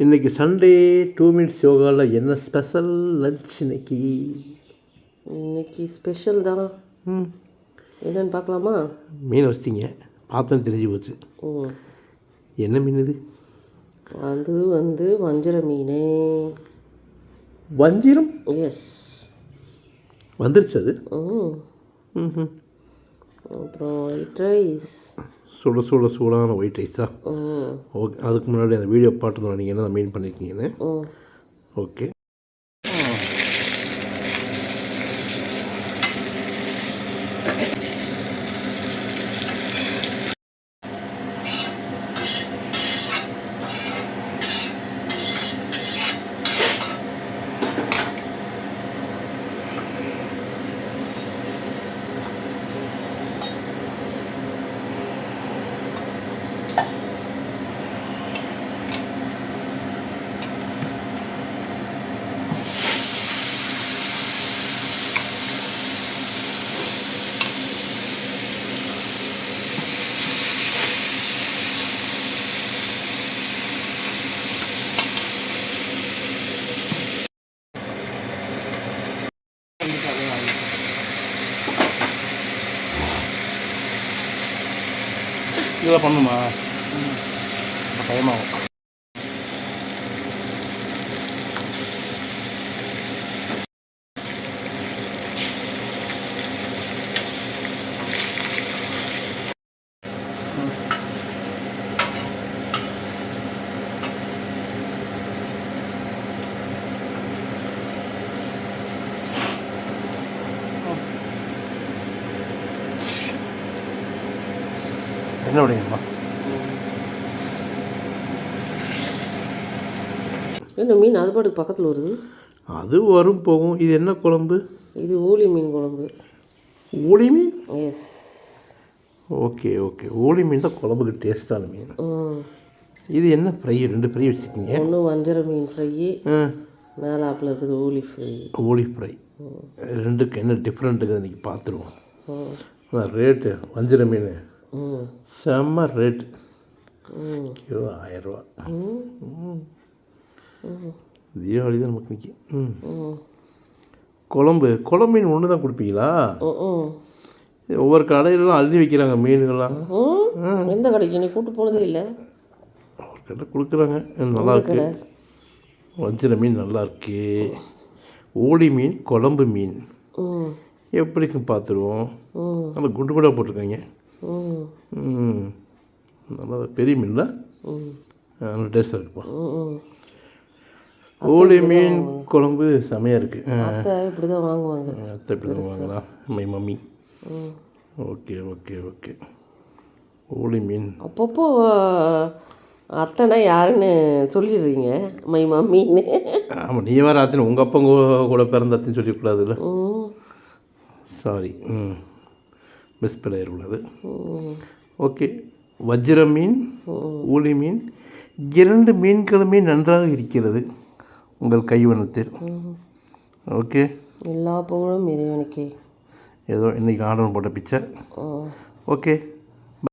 இன்றைக்கி Sunday two minutes யோகாவில் என்ன ஸ்பெஷல் லன்ச் இன்னைக்கு? இன்னைக்கு ஸ்பெஷல் தான். ம். என்னன்னு பார்க்கலாமா? மீன் வச்சிங்க பார்த்தோன்னு தெரிஞ்சு போச்சு. ம் என்ன மீன் இது? அது வந்து வஞ்சர மீன். வஞ்சிரம்? எஸ் வந்துருச்சு அது? ம். ம் அப்புறம் ஒயிட் ரைஸ் சுட சுட சூடான ஒயிட் ரைஸா ஓகே அதுக்கு முன்னாடி அந்த வீடியோ பார்த்து நீங்கள் என்ன மீன் பண்ணியிருக்கீங்கன்னு ஓகே இதெல்லாம் பண்ணுமா பயமாகும் என்ன விடுங்கம்மா என்ன மீன் அது பாட்டுக்கு பக்கத்தில் வருது? அது வரும் போகும். இது என்ன குழம்பு? இது ஊளி மீன் குழம்பு. ஊளி மீன்? Yes okay okay. ஊளி மீன் தான் குழம்புக்கு டேஸ்ட்டான மீன். இது என்ன ஃப்ரை ரெண்டு ஃப்ரை வச்சுருக்கீங்க. ஒன்று வஞ்சர மீன் ஃப்ரை ஆ. மேலாப்பில் இருக்குது ஊளி ஃப்ரை ஊளி ஃப்ரை ரெண்டுக்கு என்ன டிஃப்ரெண்ட்டுக்கு இன்றைக்கி பார்த்துருவோம் ரேட்டு வஞ்சிர மீன். செம்ம ரேட்டு ம். கிலோ ஆயிரரூவா தீபாவளி தான் நமக்கு நிற்கி குழம்பு குழம்பு மீன் ஒன்று தான் கொடுப்பீங்களா? ஒவ்வொரு கடையிலலாம் அள்ளி வைக்கிறாங்க மீன்கள்லாம். எந்த கடைக்கு? நீ கூட்டு போனதே இல்லை. ஒரு கடை கொடுக்குறாங்க. நல்லா இருக்கு. கடை? வஞ்சிர மீன் நல்லா இருக்கு. ஓடி மீன் குழம்பு மீன். எப்படிக்கும் பார்த்துருவோம். நல்லா குண்டு குண்டாக போட்டிருக்காங்க. ம். ம். நல்லா பெரிய மீன்ல? ம். நல்ல டேஸ்ட்டாக இருக்குப்பா. ஓடி மீன் குழம்பு செமையாக இருக்குது அத்தை இப்படி தான் வாங்குவாங்க அத்தை எப்படி வாங்களா my mummy. Okay okay okay. ஓடி மீன். அப்பப்போ அத்தைனா யாருன்னு சொல்லிடுறீங்க? மை மம்மின்னு. ஆமாம் நீ வேறு ஆத்தின உங்கள் அப்பா கூட பிறந்தாத்தின்னு சொல்லக்கூடாதுல்ல ம். சாரி ம். மிஸ் பண்ணிடக்கூடாது ம் ஓகே வஜ்ர மீன் ஊளி மீன் இரண்டு மீன்களுமே நன்றாக இருக்கிறது உங்கள் கைவண்ணத்தில். ஓகே எல்லா புகழும் இறைவனுக்கே. ஏதோ இன்றைக்கி ஆர்டர் போட்ட ம் ஓகே